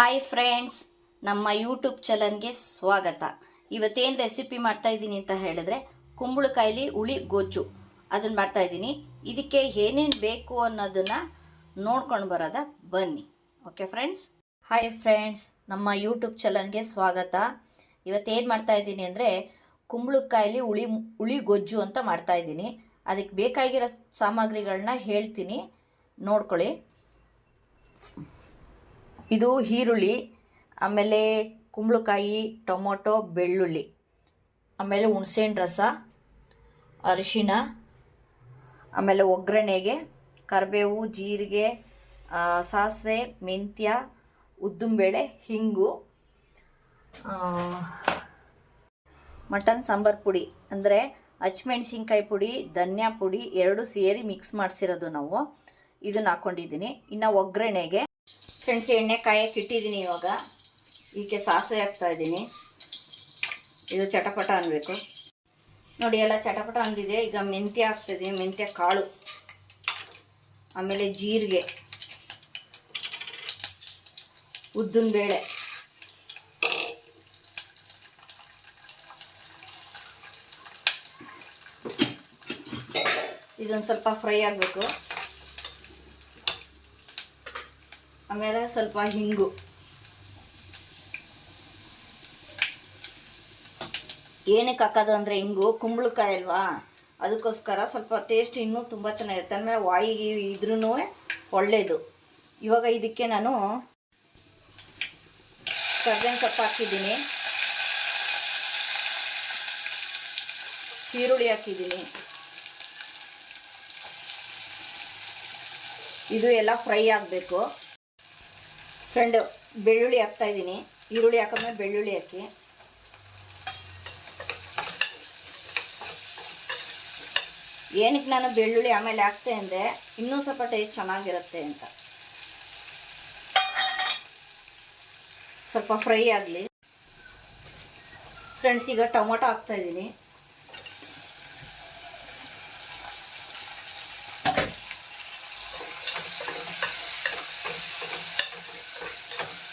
Hi friends ನಮ್ಮ YouTube ಚಾನಲ್ಗೆ ಸ್ವಾಗತ. ಇವತ್ತೇನು ರೆಸಿಪಿ ಮಾಡ್ತಾ ಇದ್ದೀನಿ ಅಂತ ಹೇಳಿದ್ರೆ ಕುಂಬಳಕಾಯಿಲಿ ಹುಳಿ ಗೊಜ್ಜು ಅದನ್ನು ಮಾಡ್ತಾ ಇದ್ದೀನಿ. ಇದಕ್ಕೆ ಏನೇನು ಬೇಕು ಅನ್ನೋದನ್ನ ನೋಡ್ಕೊಂಡು ಬರೋದ ಬನ್ನಿ. ಓಕೆ ಫ್ರೆಂಡ್ಸ್ ಹಾಯ್ ಫ್ರೆಂಡ್ಸ್ ನಮ್ಮ ಯೂಟ್ಯೂಬ್ ಚಾನಲ್ಗೆ ಸ್ವಾಗತ. ಇವತ್ತೇನು ಮಾಡ್ತಾ ಇದ್ದೀನಿ ಅಂದರೆ ಕುಂಬಳಕಾಯಿಲಿ ಹುಳಿ ಹುಳಿ ಗೊಜ್ಜು ಅಂತ ಮಾಡ್ತಾ ಇದ್ದೀನಿ. ಅದಕ್ಕೆ ಬೇಕಾಗಿರೋ ಸಾಮಗ್ರಿಗಳನ್ನ ಹೇಳ್ತೀನಿ. ನೋಡ್ಕೊಳ್ಳಿ. ಇದು ಈರುಳ್ಳಿ, ಆಮೇಲೆ ಕುಂಬಳಕಾಯಿ, ಟೊಮೊಟೊ, ಬೆಳ್ಳುಳ್ಳಿ, ಆಮೇಲೆ ಹುಣಸೆಹಣ್ಣು ರಸ, ಅರಿಶಿಣ, ಆಮೇಲೆ ಒಗ್ಗರಣೆಗೆ ಕರಿಬೇವು, ಜೀರಿಗೆ ಸಾಸಿವೆ, ಮೆಂತ್ಯ ಉದ್ದಿನಬೇಳೆ ಹಿಂಗು ಮಟನ್ ಸಾಂಬಾರು ಪುಡಿ, ಅಂದರೆ ಹಚ್ಮೆಣ್ಸಿನ್ಕಾಯಿ ಪುಡಿ, ಧನ್ಯಾ ಪುಡಿ, ಎರಡು ಸೇರಿ ಮಿಕ್ಸ್ ಮಾಡಿಸಿರೋದು ನಾವು. ಇದನ್ನ ಹಾಕ್ಕೊಂಡಿದ್ದೀನಿ ಇನ್ನು ಒಗ್ಗರಣೆಗೆ ಫ್ರೆಂಡ್ಸ್ ಎಣ್ಣೆ ಕಾಯಕ್ಕೆ ಇಟ್ಟಿದ್ದೀನಿ ಇವಾಗ. ಇದಕ್ಕೆ ಸಾಸಿವೆ ಹಾಕ್ತಾ ಇದ್ದೀನಿ. ಇದು ಚಟಪಟ ಅನ್ಬೇಕು. ನೋಡಿ, ಎಲ್ಲ ಚಟಪಟ ಅಂದಿದೆ. ಈಗ ಮೆಂತ್ಯ ಹಾಕ್ತಿದ್ದೀನಿ ಮೆಂತ್ಯ ಕಾಳು. ಆಮೇಲೆ ಜೀರಿಗೆ. ಉದ್ದಿನ ಬೇಳೆ. ಇದೊಂದು ಸ್ವಲ್ಪ ಫ್ರೈ ಆಗಬೇಕು. ಆಮೇಲೆ ಸ್ವಲ್ಪ ಹಿಂಗು. ಏನಕ್ಕೆ ಹಾಕೋದು ಅಂದರೆ ಹಿಂಗು? ಕುಂಬಳಕಾಯಿ ಅಲ್ವಾ? ಅದಕ್ಕೋಸ್ಕರ ಸ್ವಲ್ಪ ಟೇಸ್ಟ್ ಇನ್ನೂ ತುಂಬ ಚೆನ್ನಾಗಿರುತ್ತೆ. ಆಮೇಲೆ ವಾಯಿಗೆ ಇದ್ರೂ ಒಳ್ಳೆಯದು ಇವಾಗ ಇದಕ್ಕೆ ನಾನು ಕರ್ಬೇವಿನ ಸೊಪ್ಪು ಹಾಕಿದ್ದೀನಿ. ಈರುಳ್ಳಿ ಹಾಕಿದ್ದೀನಿ. ಇದು ಎಲ್ಲ ಫ್ರೈ ಆಗಬೇಕು. ಫ್ರೆಂಡ್, ಬೆಳ್ಳುಳ್ಳಿ ಹಾಕ್ತಾ ಇದ್ದೀನಿ. ಈರುಳ್ಳಿ ಹಾಕಿದ್ಮೇಲೆ ಬೆಳ್ಳುಳ್ಳಿ ಹಾಕಿ. ಏನಕ್ಕೆ ನಾನು ಬೆಳ್ಳುಳ್ಳಿ ಆಮೇಲೆ ಹಾಕ್ತೆ ಅಂದರೆ, ಇನ್ನೂ ಸ್ವಲ್ಪ ಟೇಸ್ಟ್ ಚೆನ್ನಾಗಿರುತ್ತೆ ಅಂತ. ಸ್ವಲ್ಪ ಫ್ರೈ ಆಗಲಿ. ಫ್ರೆಂಡ್ಸ್, ಈಗ ಟೊಮೊಟೊ ಹಾಕ್ತಾ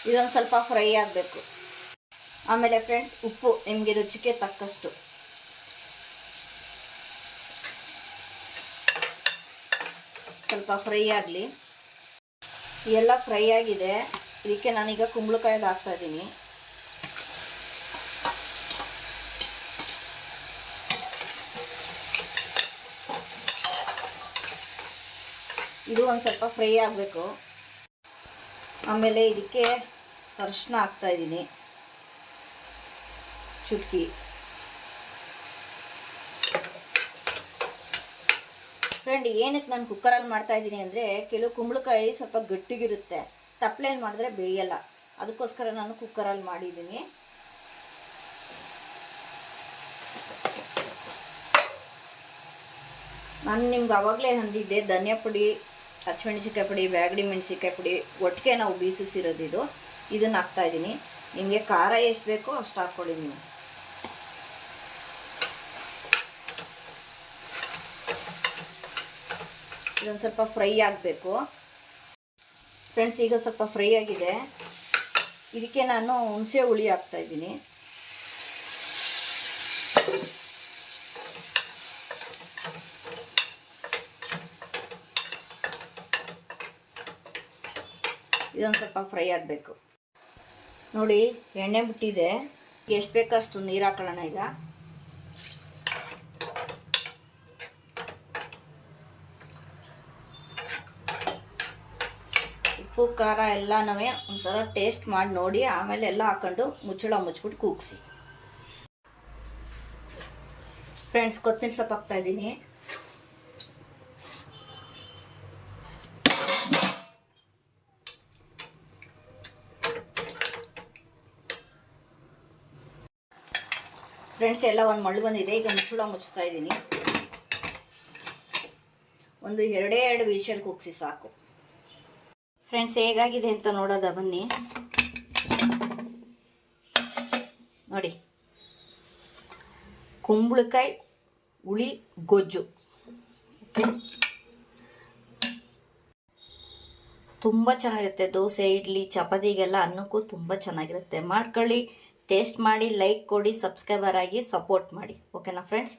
ಇದೊಂದು ಸ್ವಲ್ಪ ಫ್ರೈ ಆಗಬೇಕು. ಆಮೇಲೆ ಫ್ರೆಂಡ್ಸ್ ಉಪ್ಪು ನಿಮಗೆ ರುಚಿಗೆ ತಕ್ಕಷ್ಟು. ಸ್ವಲ್ಪ ಫ್ರೈ ಆಗಲಿ. ಎಲ್ಲ ಫ್ರೈ ಆಗಿದೆ. ಇದಕ್ಕೆ ನಾನೀಗ ಕುಂಬಳಕಾಯಿಗೆ ಹಾಕ್ತಾ ಇದ್ದೀನಿ. ಇದು ಒಂದು ಸ್ವಲ್ಪ ಫ್ರೈ ಆಗಬೇಕು. ಆಮೇಲೆ ಇದಕ್ಕೆ ಅರಿಶಿನ ಹಾಕ್ತಾ ಇದ್ದೀನಿ. ಚುಟ್ಕಿ. ಫ್ರೆಂಡ್ ಏನಕ್ಕೆ ನಾನು ಕುಕ್ಕರಲ್ಲಿ ಮಾಡ್ತಾ ಇದ್ದೀನಿ ಅಂದರೆ ಕೆಲವು ಕುಂಬಳಕಾಯಿ ಸ್ವಲ್ಪ ಗಟ್ಟಿಗಿರುತ್ತೆ. ತಪ್ಪಲೇನು ಮಾಡಿದ್ರೆ ಬೇಯಲ್ಲ. ಅದಕ್ಕೋಸ್ಕರ ನಾನು ಕುಕ್ಕರಲ್ಲಿ ಮಾಡಿದ್ದೀನಿ. ನಾನು ನಿಮ್ಗೆ ಅವಾಗಲೇ ಅಂದಿದ್ದೆ, ಧನಿಯಾ ಪುಡಿ ಹಸಿಮೆಣ್ಸಿನ್ಕಾಯಿ ಪುಡಿ, ಬ್ಯಾಗಡಿ ಮೆಣಸಿನ್ಕಾಯಿ ಪುಡಿ ಒಟ್ಟಿಗೆ ನಾವು ಬೀಸಿಸಿರೋದಿದು. ಇದನ್ನು ಹಾಕ್ತಾ ಇದ್ದೀನಿ ನಿಮಗೆ ಖಾರ ಎಷ್ಟು ಬೇಕೋ ಅಷ್ಟು ಹಾಕ್ಕೊಳ್ಳಿ ನೀವು. ಇದೊಂದು ಸ್ವಲ್ಪ ಫ್ರೈ ಆಗಬೇಕು. ಫ್ರೆಂಡ್ಸ್, ಈಗ ಸ್ವಲ್ಪ ಫ್ರೈ ಆಗಿದೆ. ಇದಕ್ಕೆ ನಾನು ಹುಣಸೆ ಹುಳಿ ಹಾಕ್ತಾ ಇದ್ದೀನಿ ಇದೊಂದು ಸ್ವಲ್ಪ ಫ್ರೈ ಆಗಬೇಕು. ನೋಡಿ, ಎಣ್ಣೆ ಬಿಟ್ಟಿದೆ ಎಷ್ಟು ಬೇಕಷ್ಟು ನೀರು ಹಾಕೊಳ್ಳೋಣ ಈಗ. ಉಪ್ಪು, ಖಾರ ಎಲ್ಲನೂ ಒಂದ್ಸಲ ಟೇಸ್ಟ್ ಮಾಡಿ ನೋಡಿ, ಆಮೇಲೆ ಎಲ್ಲ ಹಾಕೊಂಡು ಮುಚ್ಚಳ ಮುಚ್ಬಿಟ್ಟು ಕೂಗಿಸಿ. ಫ್ರೆಂಡ್ಸ್ ಕೊತ್ತಂಬರಿ ಸೊಪ್ಪು ಹಾಕ್ತಾ ಫ್ರೆಂಡ್ಸ್ ಎಲ್ಲ ಒಂದು ಮಳ್ಳು ಬಂದಿದೆ. ಈಗ ಮುಚ್ಚಳ ಮುಚ್ತಾ ಇದ್ದೀನಿ. ಒಂದು ಎರಡೇ ಎರಡು ವಿಷಲ್ ಕುಗ್ಸಿ ಸಾಕು. ಫ್ರೆಂಡ್ಸ್ ಹೇಗಾಗಿದೆ ಅಂತ ನೋಡೋದ ಬನ್ನಿ. ನೋಡಿ. ಕುಂಬಳಕಾಯಿ, ಹುಳಿ, ಗೊಜ್ಜು. ಓಕೆ ತುಂಬ ಚೆನ್ನಾಗಿರುತ್ತೆ. ದೋಸೆ, ಇಡ್ಲಿ ಚಪಾತಿಗೆಲ್ಲ ಅನ್ನಕ್ಕೂ ತುಂಬ ಚೆನ್ನಾಗಿರುತ್ತೆ. ಮಾಡ್ಕೊಳ್ಳಿ. ಟೇಸ್ಟ್ ಮಾಡಿ ಲೈಕ್ ಕೊಡಿ ಸಬ್ಸ್ಕ್ರೈಬರ್ ಆಗಿ ಸಪೋರ್ಟ್ ಮಾಡಿ. ಓಕೆನಾ ಫ್ರೆಂಡ್ಸ್